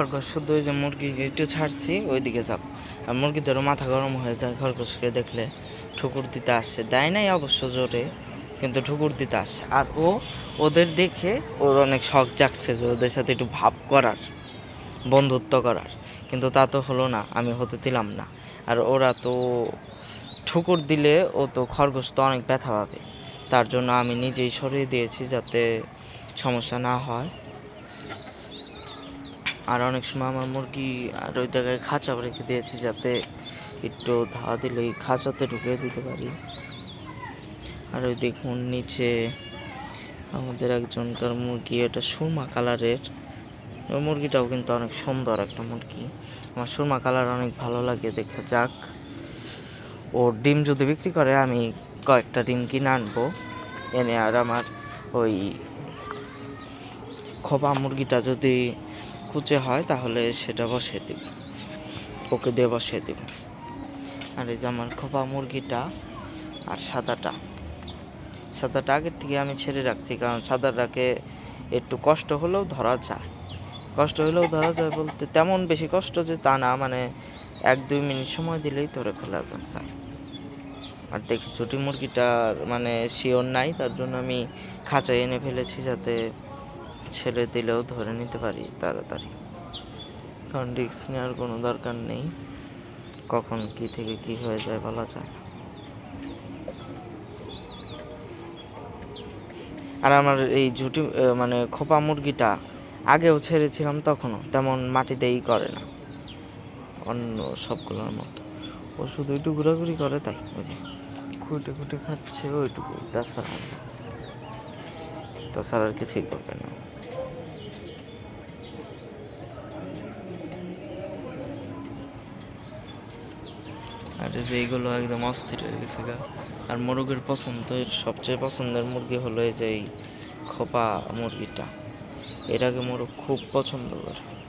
খরগোশ, শুধু ওই যে মুরগি একটু ছাড়ছি, ওইদিকে যাব আর মুরগিদেরও মাথা গরম হয়ে যায়, খরগোশকে দেখলে ঠুকুর দিতে আসে। দেয় নাই অবশ্য জোরে, কিন্তু ঠুকুর দিতে আসে। আর ও, ওদের দেখে ওর অনেক শখ জাগছে যে ওদের সাথে একটু ভাব করার, বন্ধুত্ব করার। কিন্তু তা তো হলো না, আমি হতে দিলাম না। আর ওরা তো ঠুকুর দিলে ও তো খরগোশ তো অনেক ব্যথা পাবে। তার জন্য আমি নিজেই সরিয়ে দিয়েছি যাতে সমস্যা না হয়। আর অনেক সময় আমার মুরগি আর ওই জায়গায় খাঁচা রেখে দিয়েছি যাতে একটু ধাওয়া দিলেই খাঁচাতে ঢুকিয়ে দিতে পারি। আর ওই দেখুন নিচে আমাদের একজনকার মুরগি, এটা সুরমা কালারের। ওই মুরগিটাও কিন্তু অনেক সুন্দর একটা মুরগি। আমার সুরমা কালার অনেক ভালো লাগে, দেখা যাক। ওর ডিম যদি বিক্রি করে, আমি কয়েকটা ডিম কিনে আনব। এনে আর আমার ওই খোপা মুরগিটা যদি কুচে হয়, তাহলে সেটা বসিয়ে দেব। ওকে দিয়ে বসিয়ে দেব। আর এই যে আমার খোপা মুরগিটা আর সাদাটা। সাদাটা আগের থেকে আমি ছেড়ে রাখছি, কারণ সাদাটাকে একটু কষ্ট হলেও ধরা যায়। কষ্ট হলেও ধরা যায় বলতে তেমন বেশি কষ্ট যে তা না মানে এক, দুই মিনিট সময় দিলেই ধরে ফেলা যায়। আর দেখি ছোটি মুরগিটার মানে শিওর নাই, তার জন্য আমি খাঁচায় এনে ফেলেছি যাতে ছেড়ে দিলেও ধরে নিতে পারি তাড়াতাড়ি। কারণ রিস্ক নেওয়ার কোনো দরকার নেই। কখন কি থেকে কি হয়ে যায় বলা যায় আর আমার এই ঝুটি মানে খোপা মুরগিটা আগেও ছেড়েছিলাম তখনও, তেমন মাটিতেই করে না। অন্য সবগুলোর মতো। ও শুধু একটু ঘোরাঘুরি করে তাই যে খুঁটে খুঁটে খাচ্ছে ওইটুকু তাছাড়া তাছাড়া আর কিছুই করবে না। আর যে এইগুলো একদম অস্থির হয়ে গেছে গা। আর মোরগের পছন্দের সবচেয়ে পছন্দের মুরগি হলো এই যে খোপা মুরগিটা। এটাকে মোরগ খুব পছন্দ করে।